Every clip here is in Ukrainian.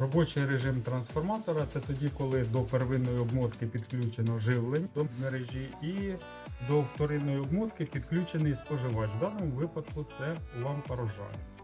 Робочий режим трансформатора це тоді, коли до первинної обмотки підключено живлення до мережі і до вторинної обмотки підключений споживач. В даному випадку це лампа рожаю.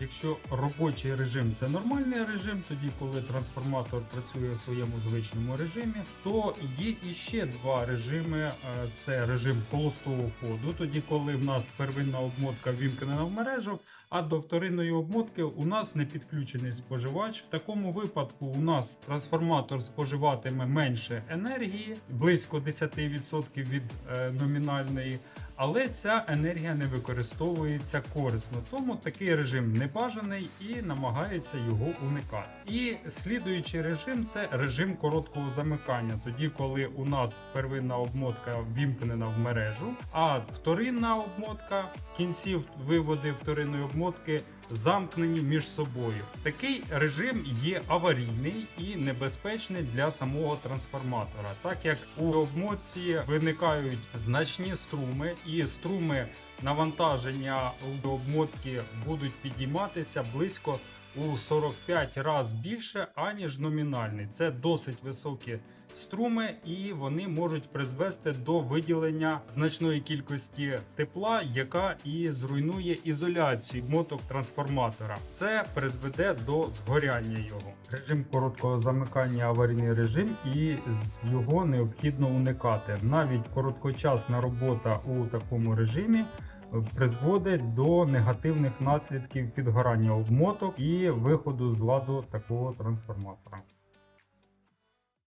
Якщо робочий режим це нормальний режим, тоді коли трансформатор працює в своєму звичному режимі, то є іще два режими: Е, це режим холостого ходу, тоді коли в нас первинна обмотка вімкнена в мережу, а до вторинної обмотки у нас не підключений споживач. В такому випадку у нас трансформатор споживатиме менше енергії, близько 10% від е, номінальної. Але ця енергія не використовується корисно, тому такий режим не бажаний і намагається його уникати. І слідуючий режим це режим короткого замикання, тоді коли у нас первинна обмотка вімкнена в мережу, а вторинна обмотка кінців виводи вторинної обмотки замкнені між собою. Такий режим є аварійний і небезпечний для самого трансформатора, так як у обмотці виникають значні струми, і струми навантаження у обмотки будуть підійматися близько у 45 разів більше, аніж номінальний. Це досить високі струми, і вони можуть призвести до виділення значної кількості тепла, яка і зруйнує ізоляцію моток трансформатора. Це призведе до згоряння його. Режим короткого замикання аварійний режим, і його необхідно уникати. Навіть короткочасна робота у такому режимі призводить до негативних наслідків підгорання обмоток і виходу з ладу такого трансформатора.